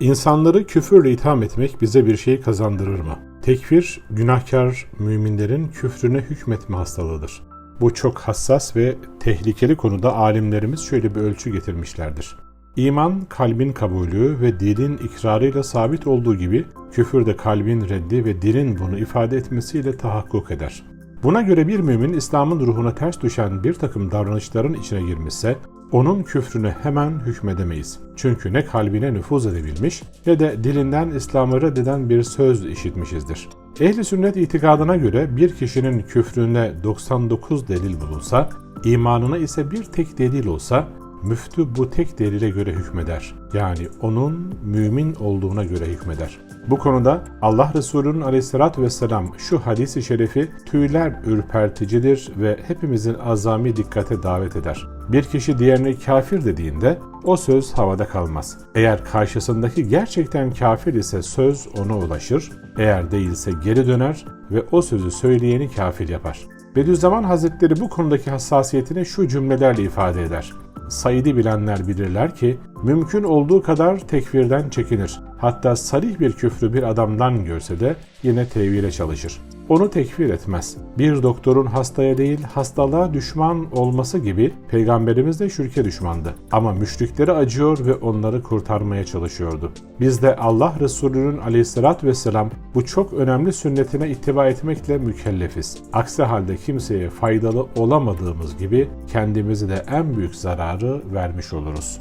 İnsanları küfürle itham etmek bize bir şey kazandırır mı? Tekfir, günahkar müminlerin küfrüne hükmetme hastalığıdır. Bu çok hassas ve tehlikeli konuda alimlerimiz şöyle bir ölçü getirmişlerdir. İman kalbin kabulü ve dilin ikrarıyla sabit olduğu gibi küfür de kalbin reddi ve dilin bunu ifade etmesiyle tahakkuk eder. Buna göre bir mümin İslam'ın ruhuna ters düşen bir takım davranışların içine girmişse onun küfrüne hemen hükmedemeyiz. Çünkü ne kalbine nüfuz edebilmiş ne de dilinden İslam'ı reddeden bir söz işitmişizdir. Ehli sünnet itikadına göre bir kişinin küfrüne 99 delil bulunsa, imanına ise bir tek delil olsa, müftü bu tek delile göre hükmeder. Yani onun mümin olduğuna göre hükmeder. Bu konuda Allah Resulü'nün aleyhissalatü vesselam şu hadisi şerifi tüyler ürperticidir ve hepimizin azami dikkate davet eder. Bir kişi diğerine kafir dediğinde o söz havada kalmaz. Eğer karşısındaki gerçekten kafir ise söz ona ulaşır, eğer değilse geri döner ve o sözü söyleyeni kafir yapar. Bediüzzaman Hazretleri bu konudaki hassasiyetini şu cümlelerle ifade eder. Said'i bilenler bilirler ki mümkün olduğu kadar tekfirden çekinir. Hatta sarih bir küfrü bir adamdan görse de yine tevhile çalışır. Onu tekfir etmez. Bir doktorun hastaya değil hastalığa düşman olması gibi peygamberimiz de şirke düşmandı. Ama müşriklere acıyor ve onları kurtarmaya çalışıyordu. Biz de Allah Resulü'nün aleyhissalatü vesselam bu çok önemli sünnetine ittiba etmekle mükellefiz. Aksi halde kimseye faydalı olamadığımız gibi kendimizi de en büyük zararı vermiş oluruz.